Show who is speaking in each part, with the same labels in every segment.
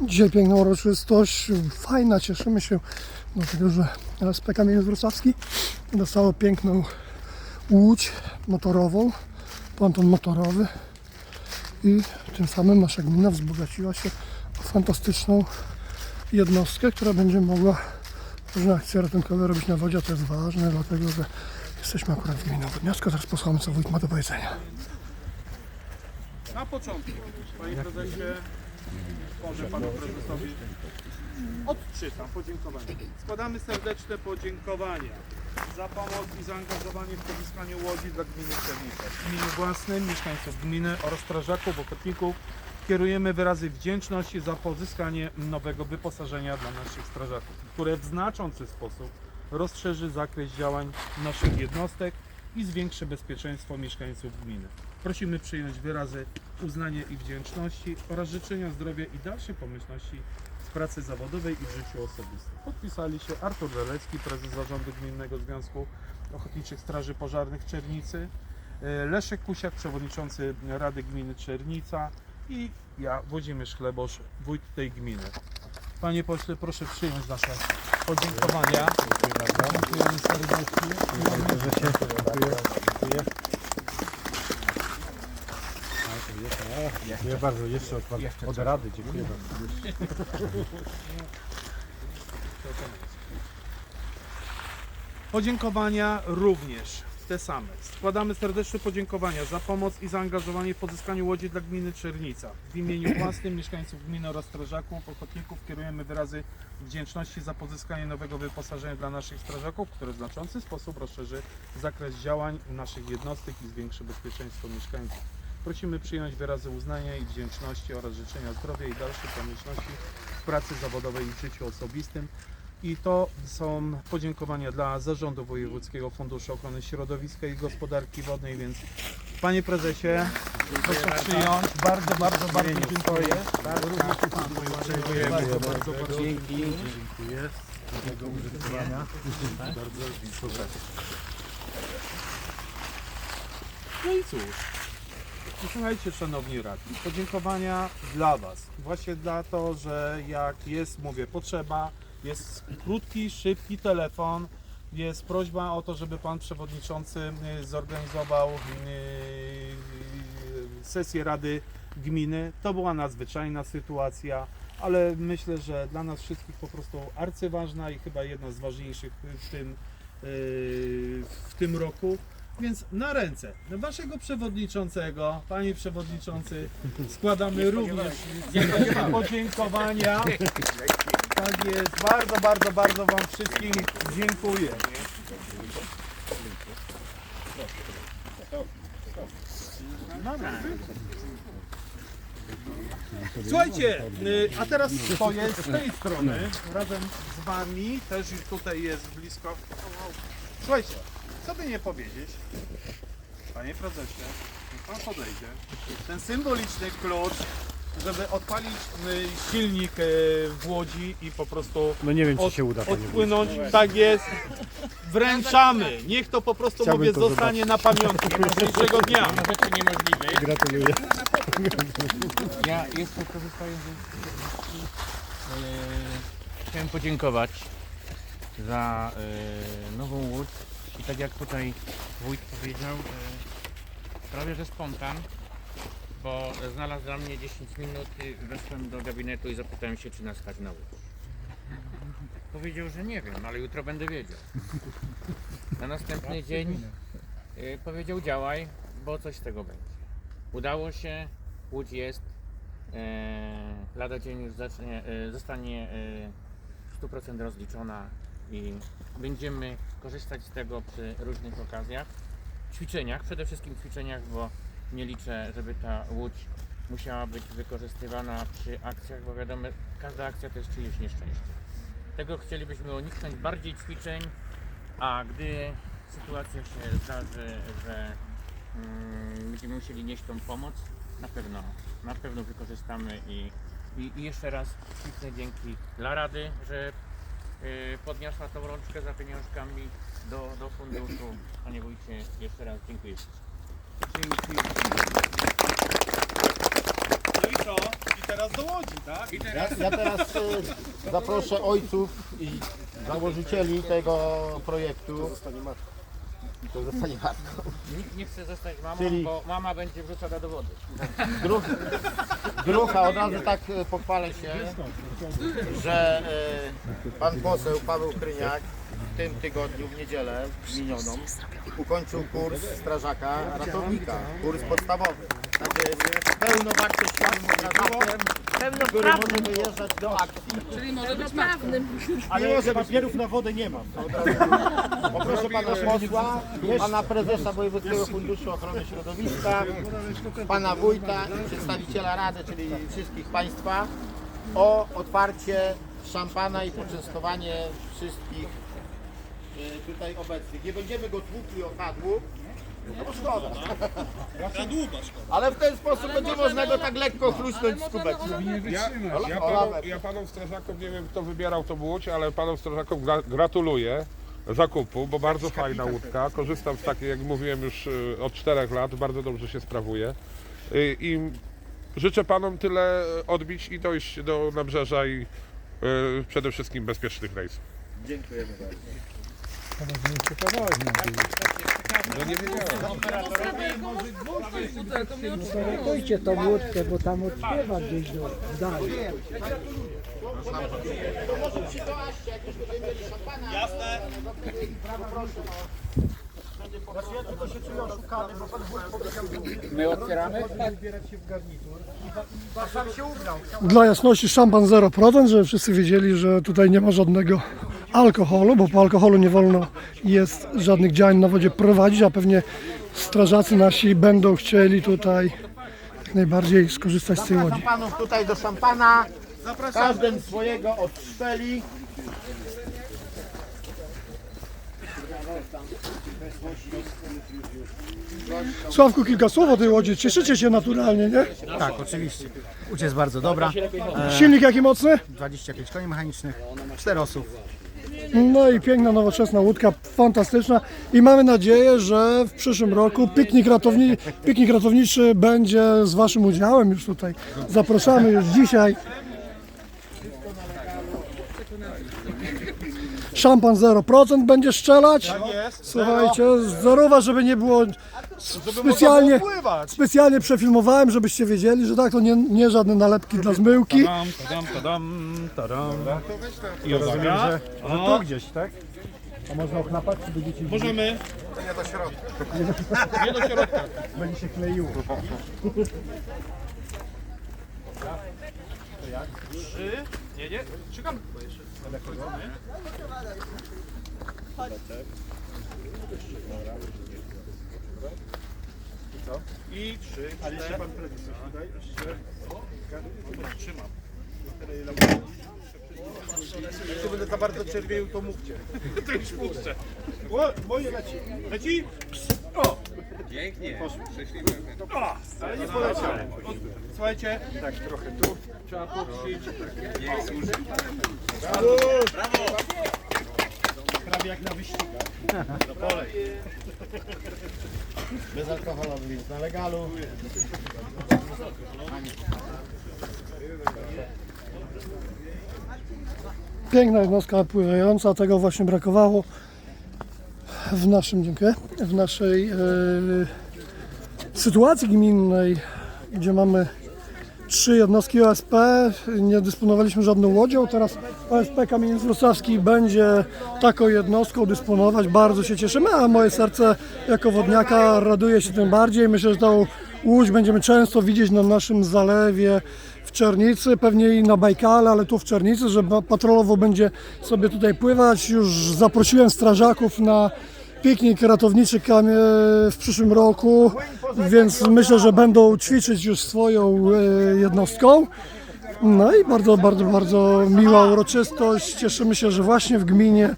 Speaker 1: Dzisiaj piękna uroczystość, fajna, cieszymy się, dlatego że SPK Kamieniec Wrocławski dostało piękną łódź motorową, ponton motorowy i tym samym nasza gmina wzbogaciła się o fantastyczną jednostkę, która będzie mogła różne akcje ratunkowe robić na wodzie, to jest ważne, dlatego że jesteśmy akurat w gminie Wodniaska, teraz posłuchamy co wójt ma do powiedzenia.
Speaker 2: Na początku, panie prezesie, może panu prezesowi odczytam podziękowania. Składamy serdeczne podziękowania za pomoc i zaangażowanie w pozyskanie łodzi dla gminy Czernica. W imieniu własnym, mieszkańców gminy oraz strażaków, ochotników kierujemy wyrazy wdzięczności za pozyskanie nowego wyposażenia dla naszych strażaków, które w znaczący sposób rozszerzy zakres działań naszych jednostek i zwiększy bezpieczeństwo mieszkańców gminy. Prosimy przyjąć wyrazy uznania i wdzięczności oraz życzenia zdrowia i dalszej pomyślności w pracy zawodowej i w życiu osobistym. Podpisali się Artur Lelecki, prezes Zarządu Gminnego Związku Ochotniczych Straży Pożarnych Czernicy, e, Leszek Kusiak, przewodniczący Rady Gminy Czernica i ja, Włodzimierz Chlebosz, wójt tej gminy. Panie pośle, proszę przyjąć nasze podziękowania. Dziękujemy serdecznie.
Speaker 3: Dziękuję bardzo. Jeszcze od, pan, od Rady. Dziękuję bardzo.
Speaker 2: Podziękowania również te same. Składamy serdeczne podziękowania za pomoc i zaangażowanie w pozyskaniu łodzi dla gminy Czernica. W imieniu własnym mieszkańców gminy oraz strażaków, ochotników kierujemy wyrazy wdzięczności za pozyskanie nowego wyposażenia dla naszych strażaków, które w znaczący sposób rozszerzy zakres działań naszych jednostek i zwiększy bezpieczeństwo mieszkańców. Prosimy przyjąć wyrazy uznania i wdzięczności oraz życzenia zdrowia i dalszej pomyślności w pracy zawodowej i w życiu osobistym. I to są podziękowania dla Zarządu Wojewódzkiego Funduszu Ochrony Środowiska i Gospodarki Wodnej, więc Panie Prezesie, proszę przyjąć. Bardzo, bardzo, bardzo dziękuję. Również i Panu dziękuję bardzo, bardzo, bardzo.
Speaker 3: Dziękuję. Tego użytkowania.
Speaker 2: No i cóż, słuchajcie Szanowni Radni, podziękowania dla Was. Właśnie dla to, że jak jest, mówię, potrzeba, jest krótki, szybki telefon, jest prośba o to, żeby Pan Przewodniczący y, zorganizował y, sesję Rady Gminy. To była nadzwyczajna sytuacja, ale myślę, że dla nas wszystkich po prostu arcyważna i chyba jedna z ważniejszych w tym, y, w tym roku. Więc na ręce. Waszego przewodniczącego, panie przewodniczący, składamy również podziękowania. Tak jest, bardzo, bardzo, bardzo wam wszystkim dziękuję. Słuchajcie, y, a teraz stoję z tej strony razem z wami, też już tutaj jest blisko. Słuchajcie, co by nie powiedzieć, panie prezesie, niech pan podejdzie. Ten symboliczny klucz, żeby odpalić y, silnik y, w Łodzi i po prostu
Speaker 3: No nie wiem, czy
Speaker 2: od,
Speaker 3: się uda, panie
Speaker 2: odpłynąć. Tak jest. Wręczamy. Niech to po prostu
Speaker 3: Chciałbym
Speaker 2: mówię
Speaker 3: to
Speaker 2: zostanie na pamiątkę dzisiejszego dnia.
Speaker 4: rzeczy niemożliwych.
Speaker 3: Gratuluję.
Speaker 4: Ja jeszcze korzystając z e, chciałem podziękować za e, nową łódź i tak jak tutaj wójt powiedział, e, prawie że spontan, bo znalazł dla mnie 10 minut, i weszłem do gabinetu i zapytałem się, czy nas stać na łódź. Powiedział, że nie wiem, ale jutro będę wiedział. Na następny dzień e, powiedział działaj, bo coś z tego będzie. Udało się, łódź jest, e, lada dzień już zacznie, e, zostanie e, w 100% rozliczona i będziemy korzystać z tego przy różnych okazjach, ćwiczeniach, przede wszystkim ćwiczeniach, bo nie liczę, żeby ta łódź musiała być wykorzystywana przy akcjach, bo wiadomo, każda akcja to jest czyjeś nieszczęście. Tego chcielibyśmy uniknąć, bardziej ćwiczeń, a gdy sytuacja się zdarzy, że mm, będziemy musieli nieść tą pomoc, na pewno, na pewno wykorzystamy i, i, i jeszcze raz śliczne dzięki dla Rady, że podniosła tą rączkę za pieniążkami do, do funduszu. Panie Wójcie, jeszcze raz dziękuję.
Speaker 2: Dzięki. I co? I teraz do Łodzi, tak? I
Speaker 5: Ja, ja teraz e, zaproszę ojców i założycieli tego projektu. To zostanie matką.
Speaker 4: Nikt nie chce zostać mamą,
Speaker 5: Czyli-
Speaker 4: bo mama będzie wrzucona do wody.
Speaker 5: Druh, drucha, od razu tak e, pochwalę się, że e, pan poseł Paweł Kryniak w tym tygodniu, w niedzielę minioną, ukończył kurs strażaka ratownika, kurs podstawowy. Pełnowartościowym strażakiem, który może wyjeżdżać do akcji.
Speaker 6: Czyli może być prawnym.
Speaker 5: Ale może papierów na wodę nie mam. Poproszę pana posła, pana prezesa Wojewódzkiego Funduszu Ochrony Środowiska, pana wójta i przedstawiciela Rady, czyli wszystkich państwa o otwarcie szampana i poczęstowanie wszystkich e, tutaj obecnych. Nie będziemy go tłukli o kadłub, no bo szkoda. Ale w ten sposób będzie można go tak lekko chlusnąć z kubeczka.
Speaker 7: Ja, ja, panom, ja panom strażakom, nie wiem kto wybierał tą łódź, ale panom strażakom gra, gratuluję zakupu, bo bardzo fajna łódka. Korzystam z takiej, jak mówiłem już y, od czterech lat, bardzo dobrze się sprawuje. Y, I życzę panom tyle odbić i dojść do nabrzeża i y, przede wszystkim bezpiecznych rejsów.
Speaker 5: Dziękujemy bardzo.
Speaker 7: No nie wiedziałem.
Speaker 8: Ratujcie tą łódkę, bo tam odpływa gdzieś do w dali.
Speaker 2: Jasne.
Speaker 4: My otwieramy?
Speaker 1: Dla jasności szampan 0%, żeby wszyscy wiedzieli, że tutaj nie ma żadnego alkoholu, bo po alkoholu nie wolno jest żadnych działań na wodzie prowadzić, a pewnie strażacy nasi będą chcieli tutaj jak najbardziej skorzystać z tej łodzi.
Speaker 5: Zapraszam panów tutaj do szampana. Każdy swojego odstrzeli.
Speaker 1: Sławku, kilka słów o tej łodzi. Cieszycie się naturalnie, nie?
Speaker 9: Tak, oczywiście. Łódź jest bardzo dobra.
Speaker 1: Silnik jaki mocny?
Speaker 9: 25 koni mechanicznych, 4 osób.
Speaker 1: No i piękna, nowoczesna łódka, fantastyczna i mamy nadzieję, że w przyszłym roku piknik, ratowni, piknik ratowniczy będzie z Waszym udziałem już tutaj. Zapraszamy już dzisiaj. Szampan 0% będzie strzelać. Słuchajcie, zerowa, żeby nie było specjalnie, specjalnie przefilmowałem, żebyście wiedzieli, że tak, to nie, nie żadne nalepki dla zmyłki.
Speaker 3: Tadam, tadam, tadam, tadam. I rozumiem, że, że tu gdzieś, tak? A można ochlapać, czy będziecie
Speaker 2: Możemy.
Speaker 3: będzie się kleiło?
Speaker 2: Trzy. Nie, nie. Czekam. Bo jeszcze. I trzy. Ale jeszcze pan prezes tutaj. Trzymam. Jak to będę za bardzo czerwieł, to mówcie. To już puszczę. O, moje leci. Leci? O! Pięknie. Poszło. O, ale nie poleciał. Słuchajcie. Tak, trochę tu. Trzeba poprzeć. Brawo! Brawo! Prawie jak na wyścigach. Do kolej.
Speaker 5: Bezalkoholowy, więc na legalu.
Speaker 1: Piękna jednostka pływająca, tego właśnie brakowało w naszym, dziękuję, w naszej e, sytuacji gminnej, gdzie mamy trzy jednostki OSP, nie dysponowaliśmy żadną łodzią, teraz OSP Kamieniec Wrocławski będzie taką jednostką dysponować, bardzo się cieszymy, a moje serce jako wodniaka raduje się tym bardziej, myślę, że tą łódź będziemy często widzieć na naszym zalewie w Czernicy, pewnie i na Bajkale, ale tu w Czernicy, że patrolowo będzie sobie tutaj pływać. Już zaprosiłem strażaków na piknik ratowniczy w przyszłym roku, więc myślę, że będą ćwiczyć już swoją e, jednostką. No i bardzo, bardzo, bardzo miła uroczystość. Cieszymy się, że właśnie w gminie e,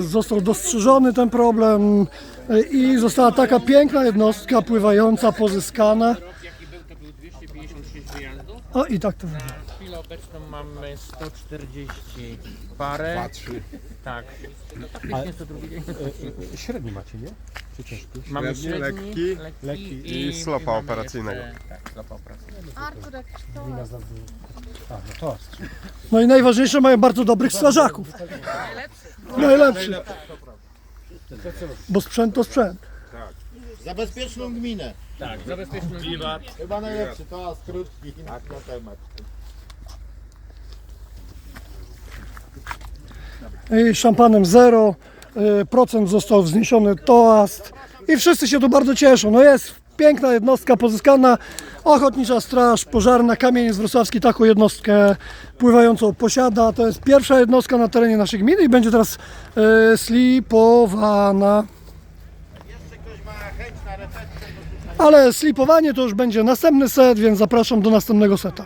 Speaker 1: został dostrzeżony ten problem e, i została taka piękna jednostka pływająca, pozyskana.
Speaker 4: Jaki był, to był 256 wyjazdów.
Speaker 1: O i tak to wygląda.
Speaker 4: Chwilę obecną mamy 140 parę. Tak. Faktycznie co drugi dzień.
Speaker 3: Średni macie, nie? Czy ciężki?
Speaker 4: Mamy średni, lekki,
Speaker 3: lekki
Speaker 4: i,
Speaker 10: slopa
Speaker 4: mamy
Speaker 10: operacyjnego.
Speaker 4: Jeszcze, tak, slopa operacyjnego.
Speaker 6: Artur, jak to...
Speaker 3: A, no to.
Speaker 1: No i najważniejsze, mają bardzo dobrych strażaków. Najlepszy. Bo sprzęt to sprzęt.
Speaker 5: Za bezpieczną gminę.
Speaker 4: Tak, zabezpieczmy
Speaker 5: Chyba najlepszy, to skrótki na temat.
Speaker 1: Szampanem zero, y, procent został wzniesiony toast i wszyscy się tu bardzo cieszą. No jest piękna jednostka pozyskana, Ochotnicza Straż Pożarna Kamieniec Wrocławski taką jednostkę pływającą posiada. To jest pierwsza jednostka na terenie naszej gminy i będzie teraz y, slipowana. Ale slipowanie to już będzie następny set, więc zapraszam do następnego seta.